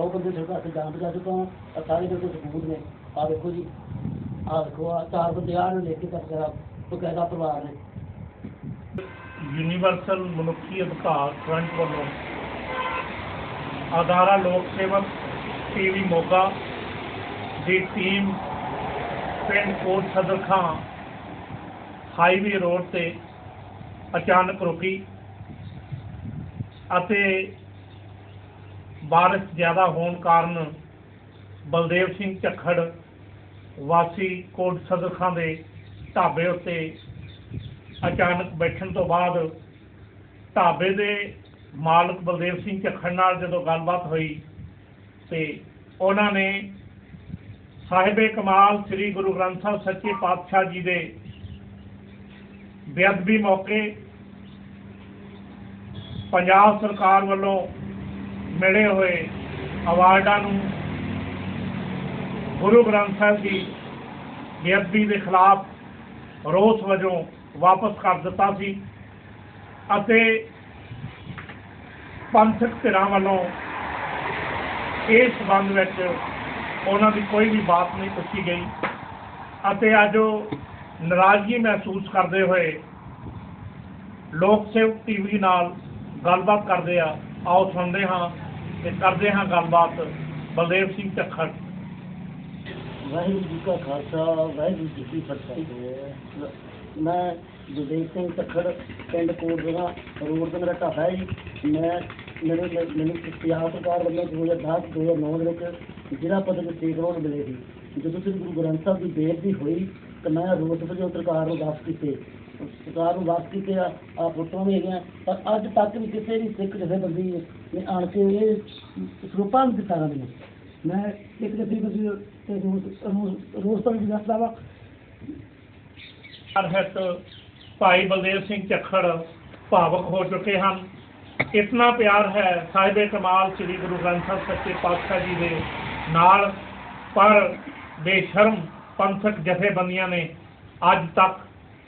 100 ਬੰਦੇ ਸਰਕਾਰ ਤੇ ਜਾਂਚ ਕਰ ਚੁੱਕਾ ਹਾਂ ਸਾਰੇ ਮੇਰੇ ਸਬੂਤ ਨੇ। ਆ ਦੇਖੋ ਜੀ ਆ ਦੇਖੋ ਆ ਚਾਰ ਬੰਦੇ ਆ ਨੇ ਲਿਖ ਕੇ ਕਰ ਕਰਾ ਬਕਾਇਦਾ ਪਰਿਵਾਰ ਨੇ। ਯੂਨੀਵਰਸਲ ਮਨੁੱਖੀ ਅਧਿਕਾਰ ਫਰੰਟ ਵੱਲੋਂ ਆਧਾਰਾ ਲੋਕ ਸੇਵਕ ਟੀਵੀ ਮੋਗਾ ਦੀ ਟੀਮ ਪਿੰਡ ਕੋਟ ਸਦਰ ਖਾਂ ਹਾਈਵੇ ਰੋਡ ਤੇ ਅਚਾਨਕ ਰੁਕੀ ਅਤੇ ਬਾਰਿਸ਼ ਜ਼ਿਆਦਾ ਹੋਣ ਕਾਰਨ ਬਲਦੇਵ ਸਿੰਘ ਝੱਖੜ ਵਾਸੀ ਕੋਟ ਸਦਰ ਖਾਂ ਦੇ ਢਾਬੇ ਉੱਤੇ ਅਚਾਨਕ ਬੈਠਣ ਤੋਂ ਬਾਅਦ ਢਾਬੇ ਦੇ ਮਾਲਕ ਬਲਦੇਵ ਸਿੰਘ ਝੱਖੜ ਨਾਲ ਜਦੋਂ ਗੱਲਬਾਤ ਹੋਈ ਤੇ ਉਹਨਾਂ ਨੇ ਸਾਹਿਬੇ ਕਮਾਲ ਸ੍ਰੀ ਗੁਰੂ ਗ੍ਰੰਥ ਸਾਹਿਬ ਸੱਚੇ ਪਾਤਸ਼ਾਹ ਜੀ ਦੇ ਬੇਅਦਬੀ ਮੌਕੇ ਪੰਜਾਬ ਸਰਕਾਰ ਵੱਲੋਂ ਮਿਲੇ ਹੋਏ ਅਵਾਰਡਾਂ ਨੂੰ ਗੁਰੂ ਗ੍ਰੰਥ ਸਾਹਿਬ ਦੀ ਬੇਅਦਬੀ ਦੇ ਖਿਲਾਫ ਰੋਸ ਵਜੋਂ ਵਾਪਸ ਕਰ ਦਿੱਤਾ ਸੀ ਅਤੇ ਪੰਥਕ ਧਿਰਾਂ ਵੱਲੋਂ ਇਸ ਸੰਬੰਧ ਵਿੱਚ ਉਹਨਾਂ ਦੀ ਕੋਈ ਵੀ ਬਾਤ ਨਹੀਂ ਪੁੱਛੀ ਗਈ ਅਤੇ ਅੱਜ ਉਹ ਨਾਰਾਜ਼ਗੀ ਮਹਿਸੂਸ ਕਰਦੇ ਹੋਏ ਲੋਕ ਸੇਵਕ ਟੀਵੀ ਨਾਲ ਗੱਲਬਾਤ ਕਰਦੇ ਆ। ਆਓ ਸੁਣਦੇ ਹਾਂ ਤੇ ਕਰਦੇ ਹਾਂ ਗੱਲਬਾਤ। ਬਲਦੇਵ ਸਿੰਘ ਝੱਖੜ। ਵਾਹਿਗੁਰੂ ਜੀ ਕਾ ਖਾਲਸਾ, ਵਾਹਿਗੁਰੂ ਜੀ ਕੀ ਫਤਿਹ। ਮੈਂ ਜਗਦੇਵ ਸਿੰਘ ਤਖੜ ਪਿੰਡ ਕੋਟਦਰਾ ਰੋਡ ਤੇ ਮੇਰਾ ਢਾਬਾ ਹੈ ਜੀ। ਮੈਂ, ਮੇਰੇ ਮੈਨੂੰ ਪੰਜਾਬ ਸਰਕਾਰ ਵੱਲੋਂ 2010 2009 ਦੇ ਵਿੱਚ ਜ਼ਿਲ੍ਹਾ ਪੱਧਰ ਤੇ ਸਟੇਟ ਮਿਲੇ ਸੀ। ਜਦੋਂ ਸ੍ਰੀ ਗੁਰੂ ਗ੍ਰੰਥ ਸਾਹਿਬ ਦੀ ਬੇਅਦਬੀ ਹੋਈ ਤਾਂ ਮੈਂ ਰੋਸ ਵਜੋਂ ਸਰਕਾਰ ਨੂੰ ਦੱਸ ਕੀਤੇ। ਸਰਕਾਰ ਨੂੰ ਦੱਸ ਕੀਤੇ ਆ ਆ ਫੋਟੋਆਂ ਵੀ ਹੈਗੀਆਂ। ਪਰ ਅੱਜ ਤੱਕ ਵੀ ਕਿਸੇ ਵੀ ਸਿੱਖ ਜਥੇਬੰਦੀ ਨੇ ਆਣ ਕੇ ਇਹ ਸਰੂਪਾਂ ਨੂੰ ਦਿੱਤਾ ਮੈਨੂੰ। ਮੈਂ ਇੱਕ ਜਥੇਬੰਦੀ ਤੇ ਰੋਸ, ਰੋਸ- ਤੋਂ ਵੀ ਦੱਸਦਾ ਵਾ। ਅਰਹਤ ਭਾਈ ਬਲਦੇਵ ਸਿੰਘ ਚੱਖੜ ਭਾਵਕ ਹੋ ਚੁੱਕੇ ਹਨ। ਇਤਨਾ ਪਿਆਰ ਹੈ ਸਾਹਿਬੇ ਕਮਾਲ ਸ੍ਰੀ ਗੁਰੂ ਗ੍ਰੰਥ ਸਾਹਿਬ ਸੱਚੇ ਪਾਤਸ਼ਾਹ ਜੀ ਦੇ ਨਾਲ, ਪਰ ਬੇਸ਼ਰਮ ਪੰਥਕ ਜਥੇਬੰਦੀਆਂ ਨੇ ਅੱਜ ਤੱਕ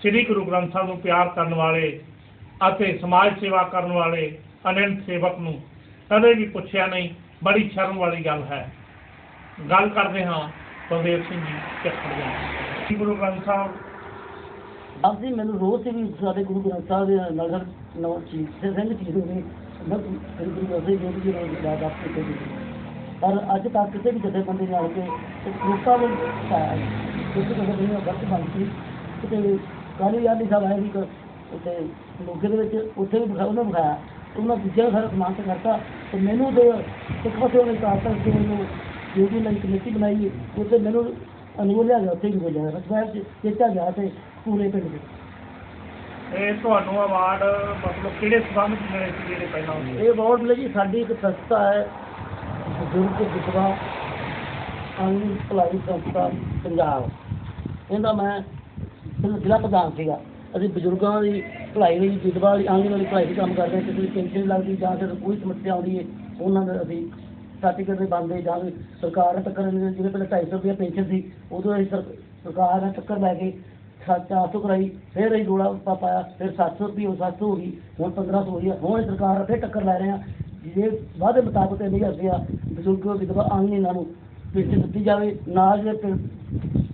ਸ੍ਰੀ ਗੁਰੂ ਗ੍ਰੰਥ ਸਾਹਿਬ ਨੂੰ ਪਿਆਰ ਕਰਨ ਵਾਲੇ ਅਤੇ ਸਮਾਜ ਸੇਵਾ ਕਰਨ ਵਾਲੇ ਅਨੰਤ ਸੇਵਕ ਨੂੰ ਕਦੇ ਵੀ ਪੁੱਛਿਆ ਨਹੀਂ ਬੜੀ ਸ਼ਰਮ ਵਾਲੀ ਗੱਲ ਹੈ ਗੱਲ ਕਰਦੇ ਹਾਂ ਬਲਦੇਵ ਸਿੰਘ ਜੀ ਝੱਖੜ ਜੀ ਸ੍ਰੀ ਗੁਰੂ ਗ੍ਰੰਥ ਸਾਹਿਬ ਆਪਦੀ ਮੈਨੂੰ ਰੋਜ਼ ਵੀ ਸਾਡੇ ਗੁਰੂ ਗ੍ਰੰਥ ਸਾਹਿਬ ਦੇ ਨਗਰ ਨੌ ਚੀਜ਼ ਸਿੰਘ ਹੋਵੇ ਬਸ ਸ੍ਰੀ ਗੁਰੂ ਗ੍ਰੰਥ ਸਾਹਿਬ ਜੀ ਦੀ ਨਾਮ ਦਾ ਦਾਸ ਕੀਤੇ ਗਏ ਪਰ ਅੱਜ ਤੱਕ ਕਿਸੇ ਵੀ ਜਥੇਬੰਦੀ ਨੇ ਆ ਕੇ ਇੱਕ ਰੂਪਾ ਵਿੱਚ ਪਾਇਆ ਕਿਸੇ ਜਥੇਬੰਦੀ ਦਾ ਵਕਤ ਬਣ ਸੀ। ਕਿਤੇ ਕਾਲੀ ਯਾਦੀ ਸਾਹਿਬ ਆਏ ਕਿ ਉੱਥੇ ਮੋਗੇ ਦੇ ਵਿੱਚ ਉੱਥੇ ਵੀ ਦਿਖਾ ਉਹਨਾਂ ਦਿਖਾਇਆ ਉਹਨਾਂ ਦੂਜਿਆਂ ਸਾਰਾ ਸਮਾਨ ਤੇ ਕਰਤਾ। ਤੇ ਮੈਨੂੰ ਤੇ ਇੱਕ ਪਾਸੇ ਉਹਨੇ ਕਾਰਤਾ ਕਿ ਉਹਨੂੰ ਜਿਹੜੀ ਨਵੀਂ ਕਮੇਟੀ ਬਣਾਈ। ਉੱਥੇ ਮੈਨੂੰ ਅਨੁਭਵ ਲਿਆ ਗਿਆ। ਉੱਥੇ ਹੀ ਬੋਲਿਆ ਰਸਵਾਇਰ ਚ ਚੇਤਾ ਗਿਆ ਤੇ ਪੂਰੇ ਪਿੰਡ ਦੇ। ਇਹ ਤੁਹਾਨੂੰ ਅਵਾਰਡ ਮਤਲਬ ਕਿਹੜੇ ਸੰਬੰਧ ਚ ਮਿਲੇ ਸੀ ਜਿਹੜੇ ਪਹਿਲਾਂ? ਇਹ ਅਵਾਰਡ ਮਿਲੇ ਜੀ ਸਾਡੀ ਇੱਕ ਸੰਸਥਾ ਹੈ ਬਜ਼ੁਰਗ ਵਿਧਵਾ ਆਂਗਨ ਭਲਾਈ ਸੰਸਥਾ ਪੰਜਾਬ। ਇਹਦਾ ਮੈਂ ਜ਼ਿਲ੍ਹਾ ਪ੍ਰਧਾਨ ਸੀਗਾ। ਅਸੀਂ ਬਜ਼ੁਰਗਾਂ ਦੀ ਭਲਾਈ ਲਈ, ਵਿਧਵਾ ਦੀ ਆਂਗਨ ਵਾਲੀ ਭਲਾਈ ਦੀ ਕੰਮ ਕਰਦੇ ਹਾਂ। ਕਿਸੇ ਦੀ ਪੈਨਸ਼ਨ ਲੱਗਦੀ ਜਾਂ ਫਿਰ ਕੋਈ ਸਮੱਸਿਆ ਆਉਂਦੀ ਹੈ, ਉਹਨਾਂ ਦਾ ਅਸੀਂ ਸਰਟੀਫਿਕੇਟ ਦੇ ਬਣਦੇ ਜਾਂ ਵੀ ਸਰਕਾਰ ਨੇ ਟੱਕਰ ਜਿਹੜੇ ਪਹਿਲਾਂ 250 ਰੁਪਏ ਪੈਨਸ਼ਨ ਸੀ, ਉਦੋਂ ਅਸੀਂ ਸਰਕਾਰ ਨੇ ਟੱਕਰ ਲੈ ਕੇ ਚਾਰ ਸੌ ਕਰਾਈ, ਫਿਰ ਅਸੀਂ ਰੋਲਾ ਪਾ- ਪਾਇਆ, ਫਿਰ 700 ਰੁਪਏ ਉਹ 700 ਹੋ ਗਈ, ਹੁਣ 1500 ਹੋ ਗਈ ਆ। ਹੁਣ ਸਰਕਾਰ ਫਿਰ ਟੱਕਰ ਲੈ ਰਹੇ ਆ ਜੇ ਵਾਅਦੇ ਮੁਤਾਬਕ ਇਹ ਨਹੀਂ ਕਰਦੇ ਆ ਬਜ਼ੁਰਗ ਵਿਧਵਾ ਆਂਗਨ ਇਹਨਾਂ ਨੂੰ ਪੈਨਸ਼ਨ ਦਿੱਤੀ ਜਾਵੇ। ਨਾਲ ਜਿਹੜੇ ਪਿੰ-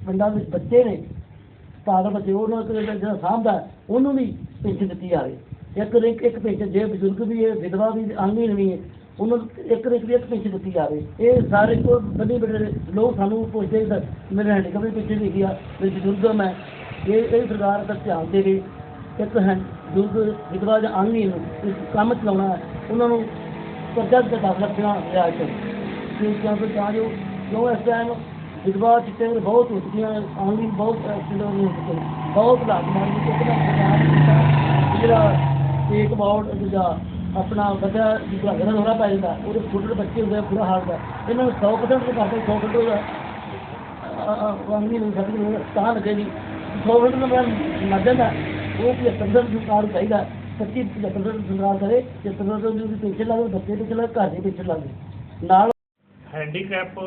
ਪਿੰਡਾਂ ਵਿੱਚ ਬੱਚੇ ਨੇ ਪਾਗਲ ਬੱਚੇ ਉਹਨਾਂ ਨੂੰ ਜਿਹੜਾ ਸਾਂਭਦਾ ਉਹਨੂੰ ਵੀ ਪੈਨਸ਼ਨ ਦਿੱਤੀ ਜਾਵੇ। ਇੱਕ ਰਿੰਕ ਇੱਕ ਪੈਨਸ਼ਨ ਜੇ ਬਜ਼ੁਰਗ ਵੀ ਹੈ ਵਿਧਵਾ ਵੀ ਆਂਗਨ ਵੀ ਹੈ ਉਹਨਾਂ ਨੂੰ ਇੱਕ ਰਿੰਕ ਵੀ ਇੱਕ ਪੈਨਸ਼ਨ ਦਿੱਤੀ ਜਾਵੇ। ਇਹ ਸਾਰੇ ਕੋ ਬੰਦੇ ਬੜੇ ਲੋਕ ਸਾਨੂੰ ਪੁੱਛਦੇ ਕਿ ਮੇਰੇ ਹੈਂਡੀਕੈਪ ਦੀ ਪੈਨਸ਼ਨ ਲਿਖੀ ਆ ਬਜ਼ੁਰਗ ਮੈਂ। ਇਹ ਇਹ ਸਰਕਾਰ ਦਾ ਧਿਆਨ ਦੇਵੇ ਇੱਕ ਹੈ ਬਜ਼ੁਰਗ ਵਿਧਵਾ ਜਾਂ ਆਂਗਨ ਨੂੰ ਕੰਮ ਚਲਾਉਣਾ ਹੈ, ਉਹਨਾਂ ਨੂੰ ਕਰਜ਼ਾ ਤੇ ਦਸ ਰੱਖਣਾ ਲਿਆ ਕੇ ਕਿਉਂਕਿ ਤਾਂ ਜੋ ਜੋ ਇਸ ਟਾਈਮ ਵਿਧਵਾ ਚਿੱਟੇ ਬਹੁਤ ਹੋ ਚੁੱਕੀਆਂ ਆਨਲਾਈਨ ਬਹੁਤ ਐਕਸੀਡੈਂਟ ਹੋ ਚੁੱਕੇ ਬਹੁਤ ਲਾਗ ਮਾਰ ਕੇ ਕਿਹੜਾ ਜਿਹੜਾ ਇੱਕ ਬਾਉਟ ਦੂਜਾ ਆਪਣਾ ਵਧਿਆ ਜਿਹੜਾ ਘਰ ਹੋਣਾ ਪੈ ਜਾਂਦਾ, ਉਹਦੇ ਛੋਟੇ ਬੱਚੇ ਹੁੰਦੇ ਆ, ਬੁਰਾ ਹਾਲ ਦਾ ਇਹਨਾਂ ਨੂੰ 100% ਤੋਂ ਕਰਦੇ 100% ਦਾ ਆਨਲਾਈਨ ਨੂੰ ਸਾਡੇ ਨੂੰ ਤਾਂ ਲੱਗੇ ਜੀ 100% ਦਾ ਮਰ ਜਾਂਦਾ। ਉਹ ਵੀ 70% ਚਾਹੀਦਾ। 25 75% ਕਰੇ ਜੇ 75% ਦੀ ਪੈਨਸ਼ਨ ਲਾਵੇ ਬੱਚੇ ਤੇ ਚਲਾ ਘਰ ਦੀ ਪੈਨਸ਼ਨ ਲਾਵੇ ਨਾਲ ਹੈਂਡੀਕੈਪ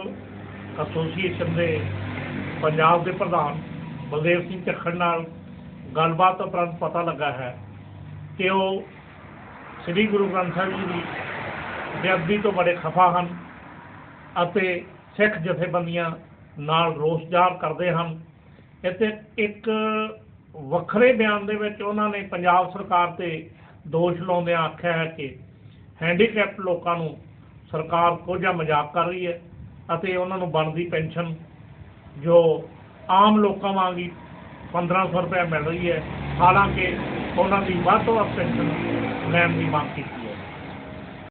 ਐਸੋਸੀਏਸ਼ਨ ਦੇ ਪੰਜਾਬ ਦੇ ਪ੍ਰਧਾਨ ਬਲਦੇਵ ਸਿੰਘ ਝੱਖੜ ਨਾਲ ਗੱਲਬਾਤ ਉਪਰੰਤ ਪਤਾ ਲੱਗਾ ਹੈ ਕਿ ਉਹ ਸ੍ਰੀ ਗੁਰੂ ਗ੍ਰੰਥ ਸਾਹਿਬ ਜੀ ਦੀ ਬੇਅਦਬੀ ਤੋਂ ਬੜੇ ਖਫਾ ਹਨ ਅਤੇ ਸਿੱਖ ਜਥੇਬੰਦੀਆਂ ਨਾਲ ਰੋਸ ਜ਼ਾਹਰ ਕਰਦੇ ਹਨ। ਇੱਥੇ ਇੱਕ ਵੱਖਰੇ ਬਿਆਨ ਦੇ ਵਿੱਚ ਉਹਨਾਂ ਨੇ ਪੰਜਾਬ ਸਰਕਾਰ ਤੇ ਦੋਸ਼ ਲਾਉਂਦਿਆਂ ਆਖਿਆ ਹੈ ਕਿ ਹੈਂਡੀਕੈਪਟ ਲੋਕਾਂ ਨੂੰ ਸਰਕਾਰ ਕੋਝਾ ਮਜ਼ਾਕ ਕਰ ਰਹੀ ਹੈ ਅਤੇ ਉਹਨਾਂ ਨੂੰ ਬਣਦੀ ਪੈਨਸ਼ਨ ਜੋ ਆਮ ਲੋਕਾਂ ਵਾਂਗ ਹੀ 1500 ਰੁਪਏ ਮਿਲ ਰਹੀ ਹੈ, ਹਾਲਾਂਕਿ ਉਹਨਾਂ ਦੀ ਵੱਧ ਤੋਂ ਵੱਧ ਪੈਨਸ਼ਨ ਲੈਣ ਦੀ ਮੰਗ ਕੀਤੀ।